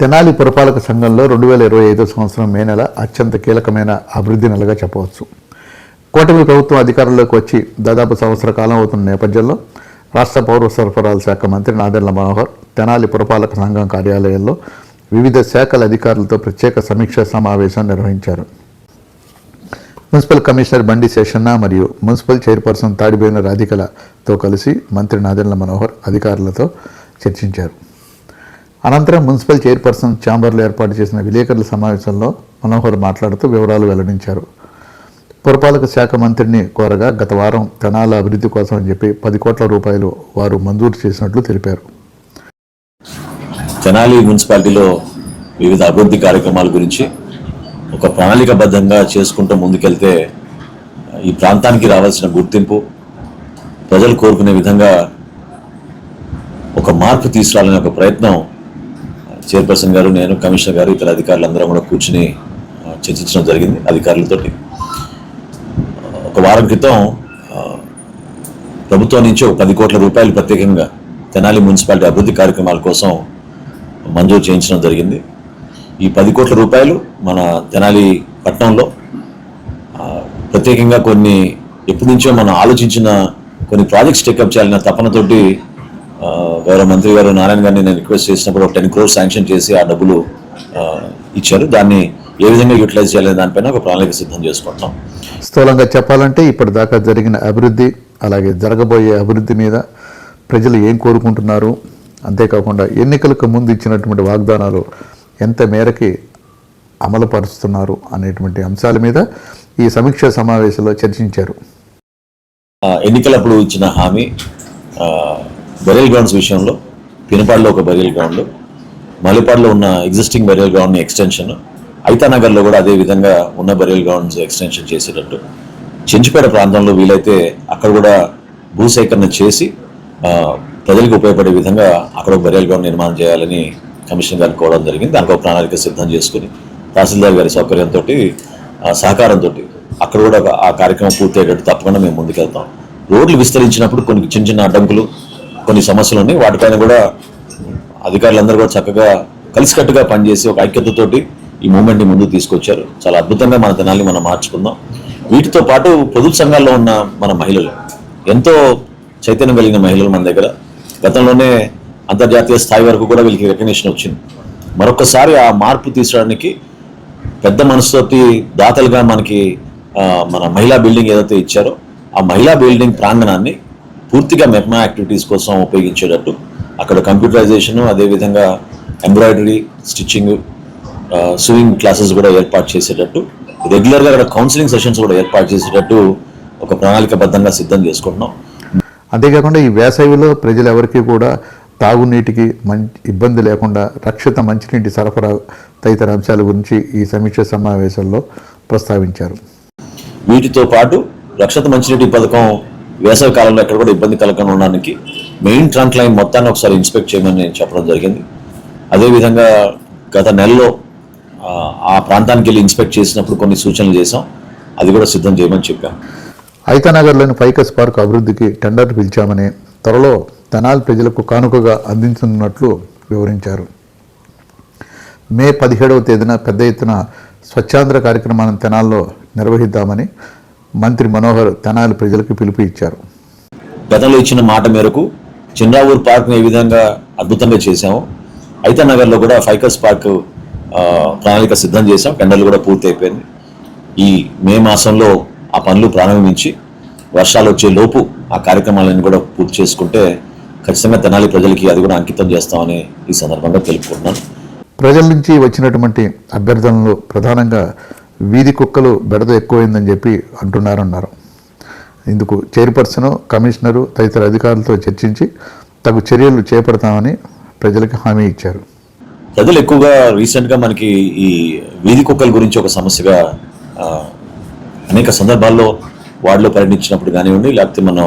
తెనాలి పురపాలక సంఘంలో రెండు వేల ఇరవై ఐదో సంవత్సరం మే నెల అత్యంత కీలకమైన అభివృద్ధి నెలగా చెప్పవచ్చు. కూటమి ప్రభుత్వం అధికారంలోకి వచ్చి దాదాపు సంవత్సర కాలం అవుతున్న నేపథ్యంలో రాష్ట్ర పౌర సరఫరాల శాఖ మంత్రి నాదెండ్ల మనోహర్ తెనాలి పురపాలక సంఘం కార్యాలయంలో వివిధ శాఖల అధికారులతో ప్రత్యేక సమీక్షా సమావేశం నిర్వహించారు. మున్సిపల్ కమిషనర్ బండి శేషన్న మరియు మున్సిపల్ చైర్పర్సన్ తాడిబోయిన రాధికలతో కలిసి మంత్రి నాదెండ్ల మనోహర్ అధికారులతో చర్చించారు. అనంతరం మున్సిపల్ చైర్పర్సన్ ఛాంబర్లో ఏర్పాటు చేసిన విలేకరుల సమావేశంలో మనోహర్ మాట్లాడుతూ వివరాలు వెల్లడించారు. పురపాలక శాఖ మంత్రిని కోరగా గత వారం తెనాల అభివృద్ధి కోసం అని చెప్పి పది కోట్ల రూపాయలు వారు మంజూరు చేసినట్లు తెలిపారు. తెనాలి మున్సిపాలిటీలో వివిధ అభివృద్ధి కార్యక్రమాల గురించి ఒక ప్రణాళికబద్ధంగా చేసుకుంటూ ముందుకెళ్తే ఈ ప్రాంతానికి రావాల్సిన గుర్తింపు ప్రజలు కోరుకునే విధంగా ఒక మార్పు తీసుకురావాలనే ఒక ప్రయత్నం చైర్పర్సన్ గారు నేను కమిషనర్ గారు ఇతర అధికారులు అందరం కూడా కూర్చుని చర్చించడం జరిగింది అధికారులతోటి. ఒక వారం క్రితం ప్రభుత్వం నుంచి ఒక పది కోట్ల రూపాయలు ప్రత్యేకంగా తెనాలి మున్సిపాలిటీ అభివృద్ధి కార్యక్రమాల కోసం మంజూరు చేయించడం జరిగింది. ఈ పది కోట్ల రూపాయలు మన తెనాలి పట్టణంలో ప్రత్యేకంగా కొన్ని ఎప్పటి నుంచో మనం ఆలోచించిన కొన్ని ప్రాజెక్ట్స్ టేకప్ చేయాలన్న తపనతోటి గౌరవ మంత్రి గారు నారాయణ గారిని నేను రిక్వెస్ట్ చేసినప్పుడు ఒక టెన్ క్రోర్స్ శాంక్షన్ చేసి ఆ డబ్బులు ఇచ్చారు. దాన్ని ఏ విధంగా యూటిలైజ్ చేయాలనే దానిపైన ఒక ప్రణాళిక సిద్ధం చేసుకుంటున్నాం. స్థూలంగా చెప్పాలంటే ఇప్పటిదాకా జరిగిన అభివృద్ధి అలాగే జరగబోయే అభివృద్ధి మీద ప్రజలు ఏం కోరుకుంటున్నారు? అంతేకాకుండా ఎన్నికలకు ముందు ఇచ్చినటువంటి వాగ్దానాలు ఎంత మేరకి అమలు పరుస్తున్నారు అనేటువంటి అంశాల మీద ఈ సమీక్షా సమావేశంలో చర్చించారు. ఎన్నికలప్పుడు ఇచ్చిన హామీ బరియల్ గ్రౌండ్స్ విషయంలో పినపాడులో ఒక బరియల్ గ్రౌండ్ మలిపాడులో ఉన్న ఎగ్జిస్టింగ్ బరియల్ గ్రౌండ్ని ఎక్స్టెన్షన్ ఐతానగర్లో కూడా అదే విధంగా ఉన్న బరియల్ గ్రౌండ్స్ ఎక్స్టెన్షన్ చేసేటట్టు. చెంచుపేట ప్రాంతంలో వీలైతే అక్కడ కూడా భూసేకరణ చేసి ప్రజలకు ఉపయోగపడే విధంగా అక్కడ ఒక బరియల్ గ్రౌండ్ నిర్మాణం చేయాలని కమిషన్ గారిని కోవడం జరిగింది. దానికి ఒక ప్రణాళిక సిద్ధం చేసుకుని తహసీల్దార్ గారి సౌకర్యంతో సహకారంతో అక్కడ కూడా ఆ కార్యక్రమం పూర్తయ్యేటట్టు తప్పకుండా మేము ముందుకెళ్తాం. రోడ్లు విస్తరించినప్పుడు కొన్ని చిన్న చిన్న అడ్డంకులు కొన్ని సమస్యలు ఉన్నాయి. వాటిపైన కూడా అధికారులందరూ కూడా చక్కగా కలిసికట్టుగా పనిచేసి ఒక ఐక్యతతోటి ఈ మూమెంట్ని ముందుకు తీసుకొచ్చారు. చాలా అద్భుతంగా మన దినాల్ని మనం మార్చుకుందాం. వీటితో పాటు పొదుపు సంఘాల్లో ఉన్న మన మహిళలు ఎంతో చైతన్యం కలిగిన మహిళలు మన దగ్గర. గతంలోనే అంతర్జాతీయ స్థాయి వరకు కూడా వీళ్ళకి రికగ్నిషన్ వచ్చింది. మరొకసారి ఆ మార్పు తీసుకురావడానికి పెద్ద మనసుతోటి దాతలుగా మనకి మన మహిళా బిల్డింగ్ ఏదైతే ఇచ్చారో ఆ మహిళా బిల్డింగ్ ప్రాంగణాన్ని పూర్తిగా మెప్మా యాక్టివిటీస్ కోసం ఉపయోగించేటట్టు. అక్కడ కంప్యూటరైజేషన్ అదేవిధంగా ఎంబ్రాయిడరీ స్టిచ్చింగ్ స్విమ్మింగ్ క్లాసెస్ కూడా ఏర్పాటు చేసేటట్టు. రెగ్యులర్గా అక్కడ కౌన్సిలింగ్ సెషన్స్ కూడా ఏర్పాటు చేసేటట్టు ఒక ప్రణాళికబద్ధంగా సిద్ధం చేసుకుంటున్నాం. అంతేకాకుండా ఈ వేసవిలో ప్రజలు ఎవరికీ కూడా తాగునీటికి మంచి ఇబ్బంది లేకుండా రక్షిత మంచినీటి సరఫరా తదితర అంశాల గురించి ఈ సమీక్ష సమావేశంలో ప్రస్తావించారు. వీటితో పాటు రక్షిత మంచినీటి పథకం వేసవి కాలంలో ఎక్కడ కూడా ఇబ్బంది కలగకుండా ఉండడానికి మెయిన్ ట్రంక్ లైన్ మొత్తాన్ని ఒకసారి ఇన్స్పెక్ట్ చేయమని నేను చెప్పడం జరిగింది. అదేవిధంగా గత నెలలో ఆ, ప్రాంతానికి వెళ్ళి ఇన్స్పెక్ట్ చేసినప్పుడు కొన్ని సూచనలు చేశాం. అది కూడా సిద్ధం చేయమని చెప్పాం. ఐతానగర్లోని ఫైకస్ పార్క్ అభివృద్ధికి టెండర్ పిలిచామని త్వరలో తెనాలి ప్రజలకు కానుకగా అందించనున్నట్లు వివరించారు. మే పదిహేడవ తేదీన పెద్ద ఎత్తున స్వచ్ఛాంధ్ర కార్యక్రమాన్ని తెనాల్లో నిర్వహిద్దామని మంత్రి మనోహర్ తెనాలి ప్రజలకు పిలుపు ఇచ్చారు. గతంలో ఇచ్చిన మాట మేరకు చిన్నావూరు పార్క్ని ఏ విధంగా అద్భుతంగా చేశాము అయితే నగర్లో కూడా ఫైకస్ పార్క్ ప్రణాళిక సిద్ధం చేశాం. టెండర్లు కూడా పూర్తి అయిపోయింది ఈ మే మాసంలో ఆ పనులు ప్రారంభించి వర్షాలు వచ్చే లోపు ఆ కార్యక్రమాలను కూడా పూర్తి చేసుకుంటే ఖచ్చితంగా తెనాలి ప్రజలకి అది కూడా అంకితం చేస్తామని ఈ సందర్భంగా తెలుపుకుంటున్నాను. ప్రజల నుంచి వచ్చినటువంటి అభ్యర్థనలు ప్రధానంగా వీధి కుక్కలు బెడద ఎక్కువైందని చెప్పి అంటున్నారన్నారు. ఇందుకు చైర్పర్సన్ కమిషనరు తదితర అధికారులతో చర్చించి తగు చర్యలు చేపడతామని ప్రజలకు హామీ ఇచ్చారు. ప్రజలు ఎక్కువగా రీసెంట్గా మనకి ఈ వీధి కుక్కల గురించి ఒక సమస్యగా అనేక సందర్భాల్లో వార్డులో పర్యటించినప్పుడు కానివ్వండి లేకపోతే మనం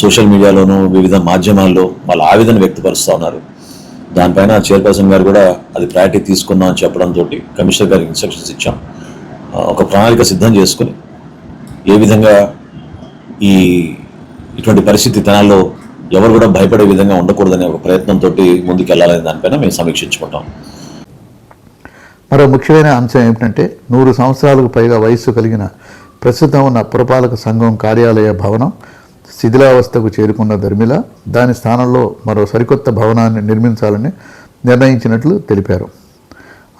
సోషల్ మీడియాలోనూ వివిధ మాధ్యమాల్లో వాళ్ళ ఆవేదన వ్యక్తపరుస్తూ ఉన్నారు. దానిపైన చైర్పర్సన్ గారు కూడా అది ప్రయారిటీ తీసుకుందాం అని చెప్పడంతో కమిషనర్ గారికి ఇన్స్ట్రక్షన్స్ ఇచ్చాం. ఒక ప్రణాళిక సిద్ధం చేసుకుని ఏ విధంగా ఈ ఇటువంటి పరిస్థితి తనాల్లో ఎవరు కూడా భయపడే విధంగా ఉండకూడదనే ఒక ప్రయత్నంతో ముందుకు వెళ్ళాలనే దానిపైన మేము సమీక్షించుకుంటాం. మరో ముఖ్యమైన అంశం ఏమిటంటే నూరు సంవత్సరాలకు పైగా వయస్సు కలిగిన ప్రస్తుతం ఉన్న పురపాలక సంఘం కార్యాలయ భవనం శిథిలావస్థకు చేరుకున్న ధర్మిల దాని స్థానంలో మరో సరికొత్త భవనాన్ని నిర్మించాలని నిర్ణయించినట్లు తెలిపారు.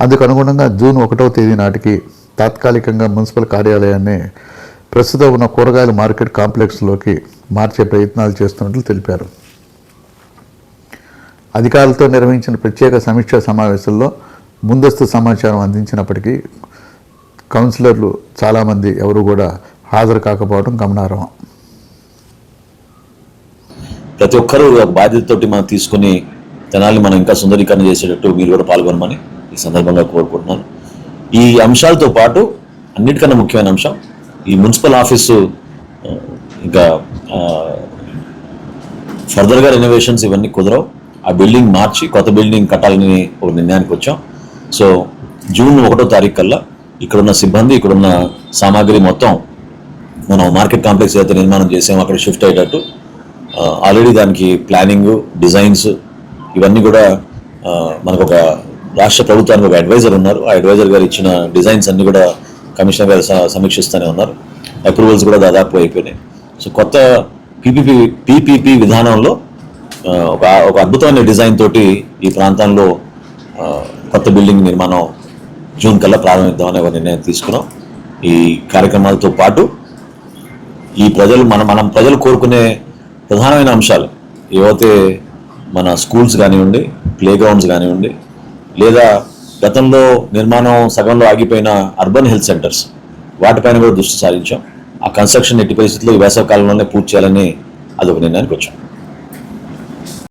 అందుకు అనుగుణంగా జూన్ ఒకటవ తేదీ నాటికి తాత్కాలికంగా మున్సిపల్ కార్యాలయాన్ని ప్రస్తుతం ఉన్న కూరగాయల మార్కెట్ కాంప్లెక్స్లోకి మార్చే ప్రయత్నాలు చేస్తున్నట్లు తెలిపారు. అధికారులతో నిర్వహించిన ప్రత్యేక సమీక్షా సమావేశంలో ముందస్తు సమాచారం అందించినప్పటికీ కౌన్సిలర్లు చాలామంది ఎవరు కూడా హాజరు కాకపోవడం గమనార్హం. ప్రతి ఒక్కరూ ఒక బాధ్యతతోటి మనం తీసుకుని తెనాలి మనం ఇంకా సుందరీకరణ చేసేటట్టు మీరు కూడా పాల్గొనమని ఈ సందర్భంగా కోరుకుంటున్నాను. ఈ అంశాలతో పాటు అన్నిటికన్నా ముఖ్యమైన అంశం ఈ మున్సిపల్ ఆఫీసు ఇంకా ఫర్దర్గా రెనోవేషన్స్ ఇవన్నీ కుదరవు. ఆ బిల్డింగ్ మార్చి కొత్త బిల్డింగ్ కట్టాలని ఒక నిర్ణయానికి వచ్చాం. సో జూన్ ఒకటో తారీఖు కల్లా ఇక్కడున్న సిబ్బంది ఇక్కడున్న సామాగ్రి మొత్తం మనం మార్కెట్ కాంప్లెక్స్ అయితే నిర్మాణం చేసాం అక్కడ షిఫ్ట్ అయ్యేటట్టు ఆల్రెడీ దానికి ప్లానింగ్ డిజైన్స్ ఇవన్నీ కూడా మనకు ఒక రాష్ట్ర ప్రభుత్వానికి ఒక అడ్వైజర్ ఉన్నారు. ఆ అడ్వైజర్ గారు ఇచ్చిన డిజైన్స్ అన్నీ కూడా కమిషనర్ గారు స- సమీక్షిస్తూనే ఉన్నారు. అప్రూవల్స్ కూడా దాదాపు అయిపోయినాయి. సో కొత్త పీపీపీ పీపీపీ విధానంలో ఒక ఒక అద్భుతమైన డిజైన్ తోటి ఈ ప్రాంతంలో కొత్త బిల్డింగ్ నిర్మాణం జూన్ కల్లా ప్రారంభిద్దామనే ఒక నిర్ణయం తీసుకున్నాం. ఈ కార్యక్రమాలతో పాటు ఈ ప్రజలు మన మనం ప్రజలు కోరుకునే ప్రధానమైన అంశాలు. ఏవైతే మన స్కూల్స్ కానివ్వండి ప్లే గ్రౌండ్స్ కానివ్వండి లేదా గతంలో నిర్మాణం సగంలో ఆగిపోయిన అర్బన్ హెల్త్ సెంటర్స్ వాటిపైన కూడా దృష్టి సారించాం. ఆ కన్స్ట్రక్షన్ ఎట్టి పరిస్థితుల్లో ఈ వేసవ కాలంలోనే పూర్తి చేయాలని అదొక నిర్ణయానికి వచ్చాం.